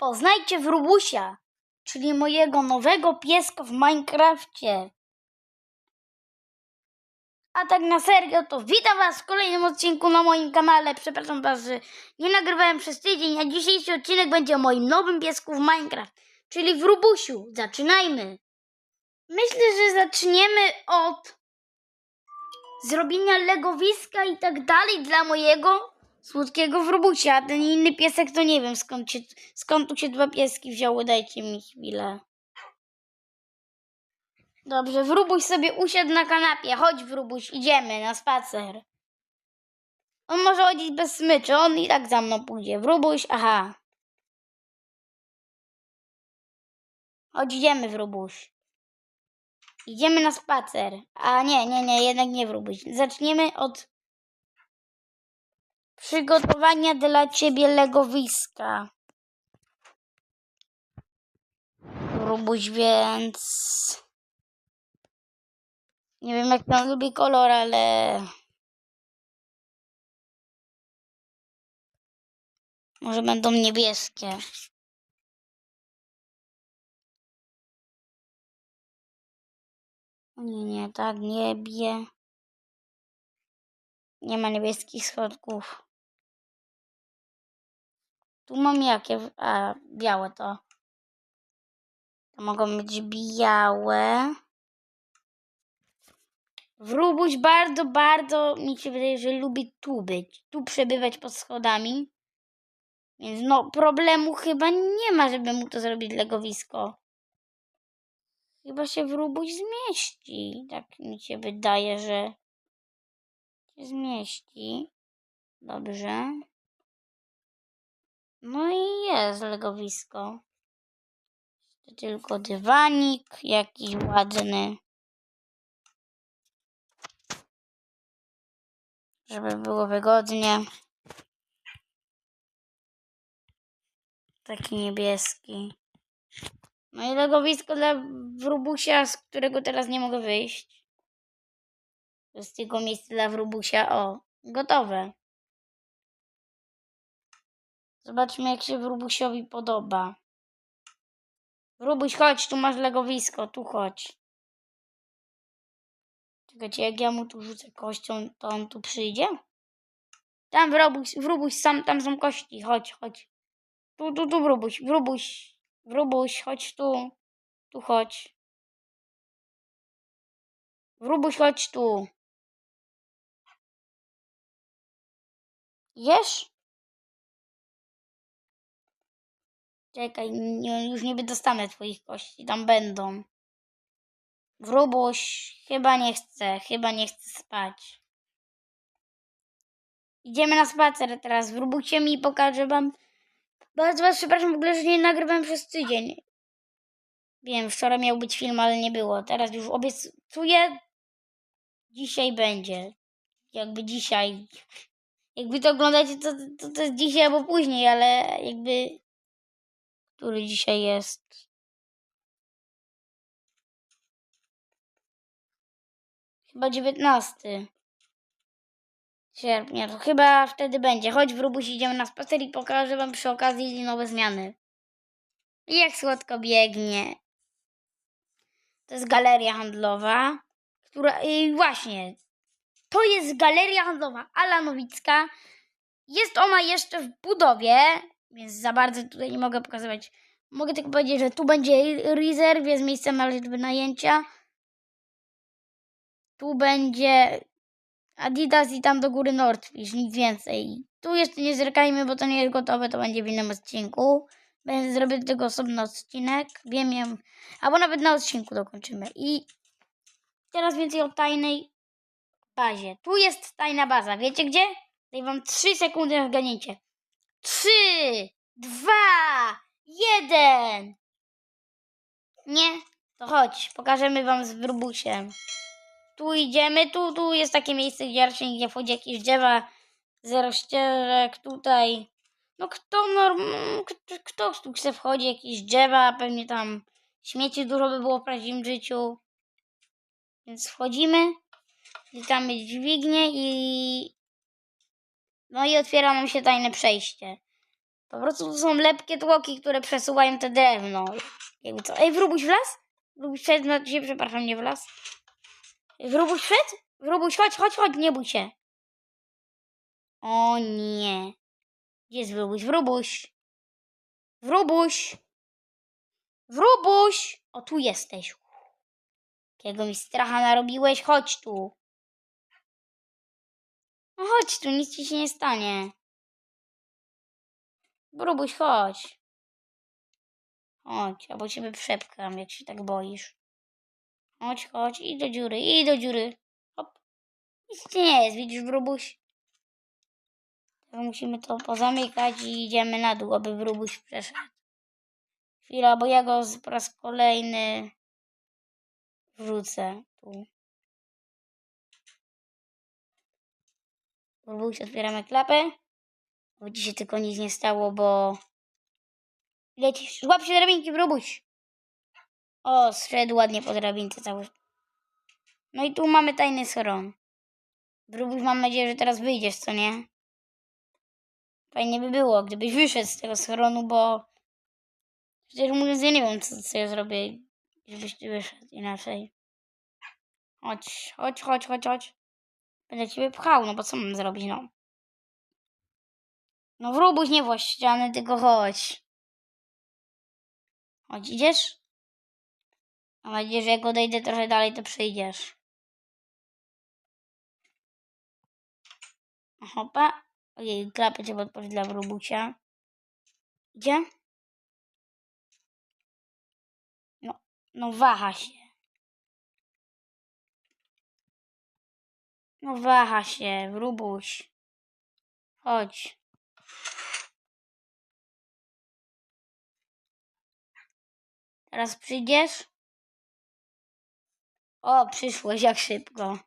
Poznajcie Wrubusia, czyli mojego nowego pieska w Minecrafcie. A tak na serio, to witam Was w kolejnym odcinku na moim kanale. Przepraszam Was, że nie nagrywałem przez tydzień, a dzisiejszy odcinek będzie o moim nowym piesku w Minecraft, czyli Wrubusiu. Zaczynajmy! Myślę, że zaczniemy od zrobienia legowiska i tak dalej dla mojego słodkiego wróbusia. A ten inny piesek to nie wiem skąd, się, skąd tu się dwa pieski wzięły. Dajcie mi chwilę. Dobrze, wróbuś sobie usiadł na kanapie. Chodź wróbuś, idziemy na spacer. On może chodzić bez smyczy, on i tak za mną pójdzie. Wróbuś, aha. Chodź, idziemy wróbuś. Idziemy na spacer. A nie, nie, nie, jednak nie wróbuś. Zaczniemy od przygotowania dla ciebie legowiska. Wróbuś, więc... Nie wiem, jak pan lubi kolor, ale... Może będą niebieskie. Nie, nie, tak, niebie. Nie ma niebieskich schodków. Tu mam jakie? A, białe to. To mogą być białe. Wróbuś bardzo, bardzo mi się wydaje, że lubi tu być. Tu przebywać pod schodami. Więc no, problemu chyba nie ma, żeby mu to zrobić legowisko. Chyba się wróbuś zmieści. Tak mi się wydaje, że się zmieści. Dobrze. No i jest legowisko. Tylko dywanik jakiś ładny. Żeby było wygodnie. Taki niebieski. No i legowisko dla wróbusia, z którego teraz nie mogę wyjść. To jest tylko miejsce dla wróbusia. O, gotowe. Zobaczmy, jak się wróbusiowi podoba. Wróbuś, chodź, tu masz legowisko, tu chodź. Czekajcie, jak ja mu tu rzucę kością, to on tu przyjdzie? Tam wróbuś, wróbuś, sam, tam są kości, chodź, chodź. Tu, tu, tu, wróbuś, wróbuś, wróbuś, chodź tu. Tu chodź. Wróbuś, chodź tu. Jesz? Czekaj, nie, już nie dostanę twoich kości, tam będą. Wróbuś, chyba nie chcę, chyba nie chcę spać. Idziemy na spacer teraz. Wróbujcie mi i pokażę wam. Bardzo was przepraszam w ogóle, że nie nagrywałem przez tydzień. Wiem, wczoraj miał być film, ale nie było. Teraz już obiecuję. Dzisiaj będzie. Jakby dzisiaj. Jakby to oglądacie, to, to, to jest dzisiaj albo później, ale jakby. Który dzisiaj jest? Chyba 19 sierpnia. To chyba wtedy będzie. Chodź wróbuś, idziemy na spacer i pokażę wam przy okazji nowe zmiany. I jak słodko biegnie. To jest galeria handlowa, która... I właśnie, to jest galeria handlowa Ala Nowicka. Jest ona jeszcze w budowie, więc za bardzo tutaj nie mogę pokazywać. Mogę tylko powiedzieć, że tu będzie rezerw, jest miejsce na liczby najęcia. Tu będzie Adidas i tam do góry Nordfish, nic więcej. Tu jeszcze nie zerkajmy, bo to nie jest gotowe, to będzie w innym odcinku. Będę zrobię do tego osobny odcinek. Wiem, wiem. Albo nawet na odcinku dokończymy. I teraz więcej o tajnej bazie. Tu jest tajna baza. Wiecie gdzie? Daj wam 3 sekundy na. 3, 2, 1. Nie? To chodź, pokażemy wam z wróbusiem. Tu idziemy, tu, tu jest takie miejsce, gdzie raczej nie wchodzi jakieś drzewa, zero ścieżek, tutaj. No kto norm... Kto, tu chce wchodzi, jakieś drzewa, pewnie tam śmieci dużo by było w prawdziwym życiu. Więc wchodzimy, witamy dźwignię i... No i otwiera nam się tajne przejście. Po prostu to są lepkie tłoki, które przesuwają te drewno. Jakby co? Ej, wróbuś w las? Wróbuś wszedł na ciebie, przepraszam, nie w las. Wróbuś wszedł? Wróbuś, chodź, chodź, chodź, nie bój się. O nie. Gdzie jest wróbuś? Wróbuś. Wróbuś. Wróbuś. O, tu jesteś. Jakiego mi stracha narobiłeś? Chodź tu. No chodź tu, nic ci się nie stanie. Wróbuś, chodź. Chodź, albo ciebie przepkam, jak się tak boisz. Chodź, chodź, i do dziury, i do dziury. Hop. Nic nie jest, widzisz? Teraz musimy to pozamykać i idziemy na dół, aby wróbuś przeszedł. Chwila, bo ja go po raz kolejny wrzucę tu. Wróbuś, otwieramy klapę. Bo się tylko nic nie stało, bo... Lecisz, złap się drabinki, wróbuś. O, zszedł ładnie po drabince cały. No i tu mamy tajny schron. Wróbuś, mam nadzieję, że teraz wyjdziesz, co nie? Fajnie by było, gdybyś wyszedł z tego schronu, bo... Przecież mówiąc, ja nie wiem, co, co ja zrobię, żebyś ty wyszedł inaczej. Chodź, chodź, chodź, chodź, chodź. Będę ciebie pchał, no bo co mam zrobić, no? No wróbuś nie właś ściany, tylko chodź. Chodź, idziesz? Mam nadzieję, że jak odejdę trochę dalej, to przyjdziesz. Hopa. Ojej, klapę trzeba otworzyć dla wróbusia. Idzie? No, no waha się. No waha się, wróbuś. Chodź. Teraz przyjdziesz? O, przyszłeś jak szybko.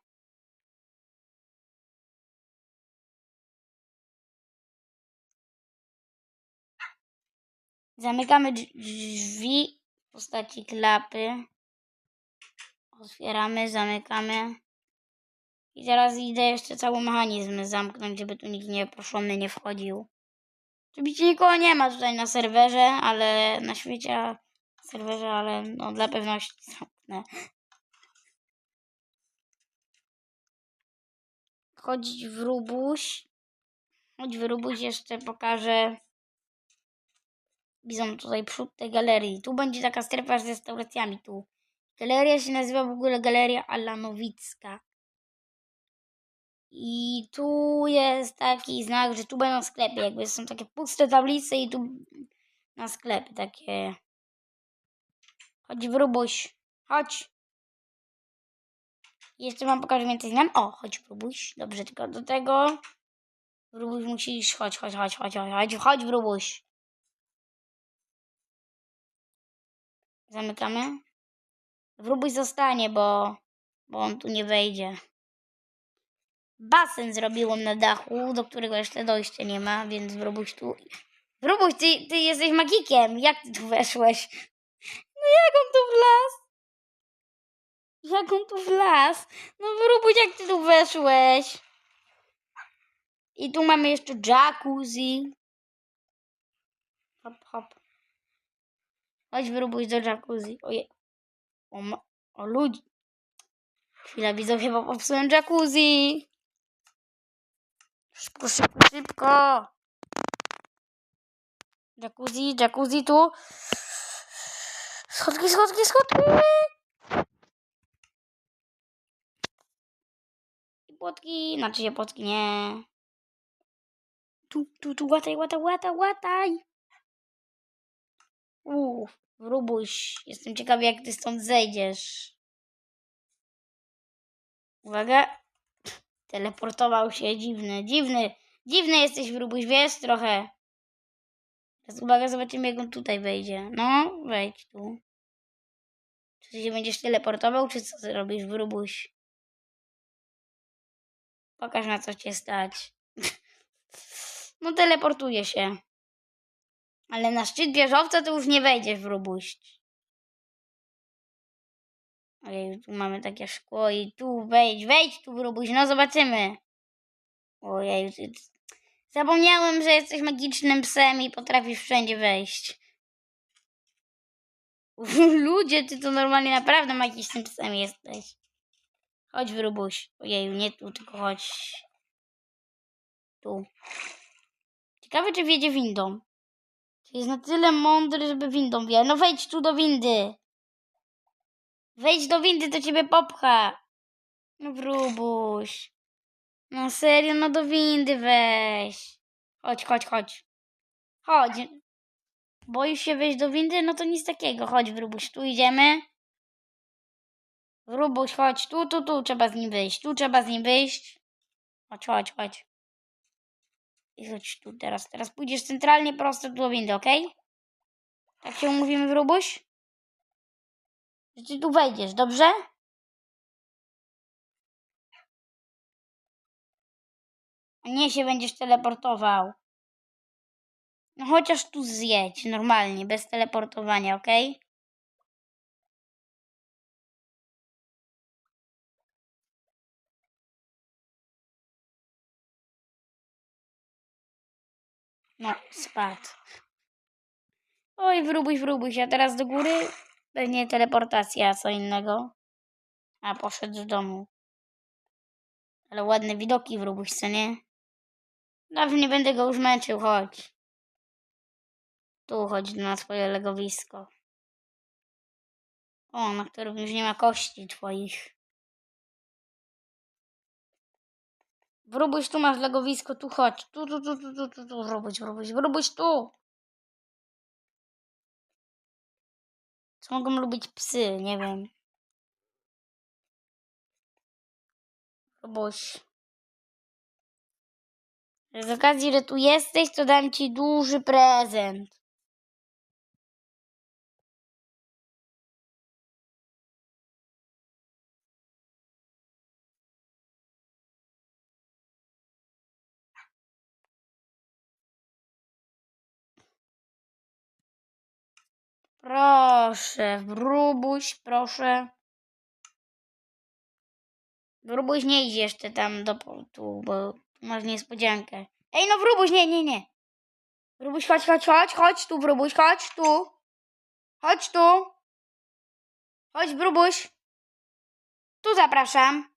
Zamykamy drzwi w postaci klapy. Otwieramy, zamykamy. I teraz idę jeszcze cały mechanizm zamknąć, żeby tu nikt nieproszony nie wchodził. Oczywiście nikogo nie ma tutaj na serwerze, ale na świecie na serwerze, ale no dla pewności zamknę. Chodź wróbuś. Chodź wróbuś, jeszcze pokażę. Widzą tutaj przód tej galerii. Tu będzie taka strefa z restauracjami. Tu. Galeria się nazywa w ogóle Galeria Alanowicka. I tu jest taki znak, że tu będą sklepy. Jakby są takie puste tablice i tu na sklepy takie. Chodź wróbuś. Chodź. Jeszcze wam pokażę więcej zmian. O, chodź wróbuś. Dobrze, tylko do tego wróbuś musisz. Chodź, chodź, chodź, chodź, chodź, chodź, chodź wróbuś. Zamykamy. Wróbuś zostanie, bo, bo on tu nie wejdzie. Basen zrobiłem na dachu, do którego jeszcze dojścia nie ma, więc wróbuś tu... Wróbuś, ty, ty jesteś magikiem. Jak ty tu weszłeś? No jak on tu wlazł? Jak on tu wlazł? No wróbuś, jak ty tu weszłeś? I tu mamy jeszcze jacuzzi. Hop, hop. Chodź wróbuś do jacuzzi. Oje. O, ma... o ludzi. Chwila, widzowie, bo popsułem jacuzzi. Szybko, szybko, szybko. Jacuzzi, jacuzzi tu. Schodki, schodki, schodki. I płotki, znaczy się płotki, nie. Tu, tu, tu, łataj, łataj, łataj, łataj. Uff, wróbuś. Jestem ciekawy, jak ty stąd zejdziesz. Uwaga. Teleportował się, dziwny, dziwny. Dziwny jesteś, wróbuś, wiesz, trochę. Teraz uwaga, zobaczymy, jak on tutaj wejdzie. No, wejdź tu. Czy się będziesz teleportował, czy co ty robisz, wróbuś? Pokaż, na co cię stać. No, teleportuje się. Ale na szczyt wieżowca to już nie wejdziesz, wróbuś. Ojej, tu mamy takie szkło i tu wejdź, wejdź tu, wróbuś, no zobaczymy. Ojej, Zapomniałem, że jesteś magicznym psem i potrafisz wszędzie wejść. Ludzie, ty to normalnie naprawdę magicznym psem jesteś. Chodź, wyrubuś. Ojeju, nie tu, tylko chodź. Tu. Ciekawe, czy wiedzie windą. Czy jest na tyle mądry, żeby windą wie. No wejdź tu do windy. Wejdź do windy, to ciebie popcha. No wróbuś. No serio, no do windy weź. Chodź, chodź, chodź. Chodź. Boisz się wejść do windy? No to nic takiego. Chodź, wróbuś, tu idziemy. Wróbuś, chodź. Tu, tu, tu trzeba z nim wyjść. Tu trzeba z nim wyjść. Chodź, chodź, chodź. I chodź tu teraz. Teraz pójdziesz centralnie prosto do windy, ok? Tak się umówimy, wróbuś? Że ty tu wejdziesz, dobrze? A nie się będziesz teleportował. No chociaż tu zjedź, normalnie, bez teleportowania, ok? No, spadł. Oj, wróbuś, wróbuś, a teraz do góry? Pewnie teleportacja, co innego. A, poszedł do domu. Ale ładne widoki wróbuś, co nie? Dobrze, nie będę go już męczył, chodź. Tu chodź na swoje legowisko. O, na którym już nie ma kości twoich. Wróbuś, tu masz legowisko, tu chodź. Tu, tu, tu, tu, tu, tu, tu, wróbuś, wróbuś, wróbuś, tu. Mogą lubić psy, nie wiem. Wróbuś. Z okazji, że tu jesteś, to dam ci duży prezent. Proszę, wróbuś, proszę. Wróbuś, nie idź jeszcze tam do tu, bo masz niespodziankę. Ej, no wróbuś, nie, nie, nie. Wróbuś, chodź, chodź, chodź, chodź tu, wróbuś, chodź tu. Chodź tu. Chodź, wróbuś. Tu zapraszam.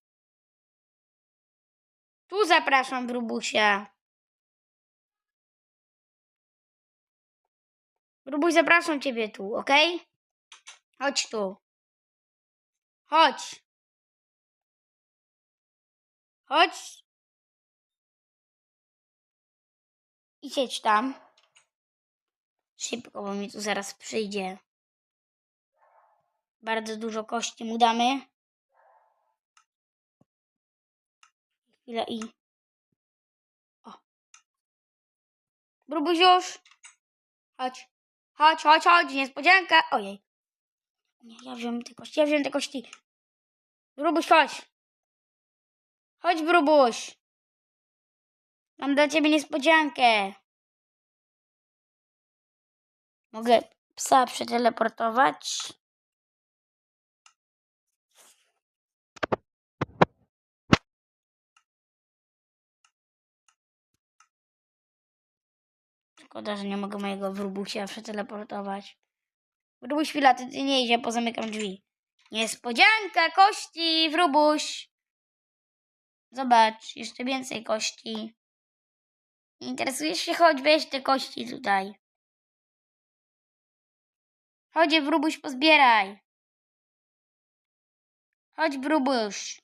Tu zapraszam, wróbusia. Wróbuś, zapraszam ciebie tu, okej? Chodź tu. Chodź. Chodź. I siedź tam. Szybko, bo mi tu zaraz przyjdzie. Bardzo dużo kości mu damy. Chwilę i... O. Brubuś już. Chodź. Chodź, chodź, chodź. Niespodzianka. Ojej. Nie, ja wziąłem te kości. Ja wziąłem te kości. Brubuś, chodź. Chodź, Brubuś. Mam dla ciebie niespodziankę. Mogę psa przeteleportować. Szkoda, że nie mogę mojego wróbusia przeteleportować. Wróbuś chwila, ty, ty nie idzie, pozamykam drzwi. Niespodzianka, kości, wróbuś. Zobacz, jeszcze więcej kości. Interesujesz się? Chodź, weź te kości tutaj. Chodź, wróbuś, pozbieraj. Chodź, wróbuś.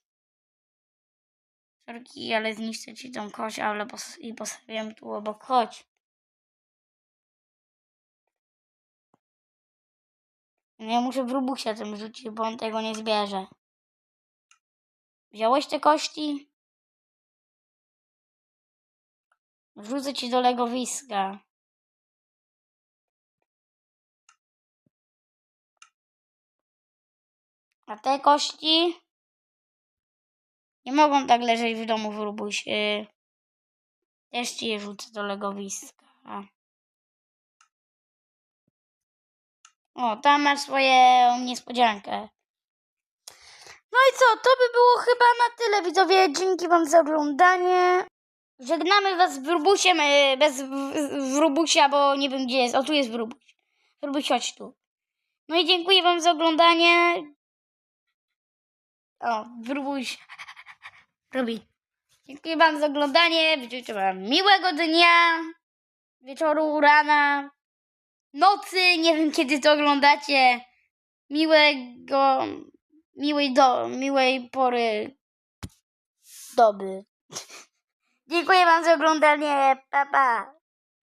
Sorki, ale zniszczę ci tą kość, ale pos i postawiam tu obok. Chodź. Ja muszę wróbusia tym rzucić, bo on tego nie zbierze. Wziąłeś te kości? Wrzucę ci do legowiska. A te kości nie mogą tak leżeć w domu, wróbuś. Yy, też ci je rzucę do legowiska. O, tam masz swoją niespodziankę. No i co, to by było chyba na tyle, widzowie. Dzięki wam za oglądanie. Żegnamy was z Wrubusiem, e, bez Wrubusia, bo nie wiem gdzie jest. O, tu jest Wrubuś. Wrubuś, chodź tu. No i dziękuję wam za oglądanie. O, Wrubuś robi. Dziękuję wam za oglądanie. Życzę wam miłego dnia, wieczoru, rana, nocy. Nie wiem kiedy to oglądacie. Miłego, miłej do, miłej pory doby. Dziękuję wam za oglądanie. Pa, pa.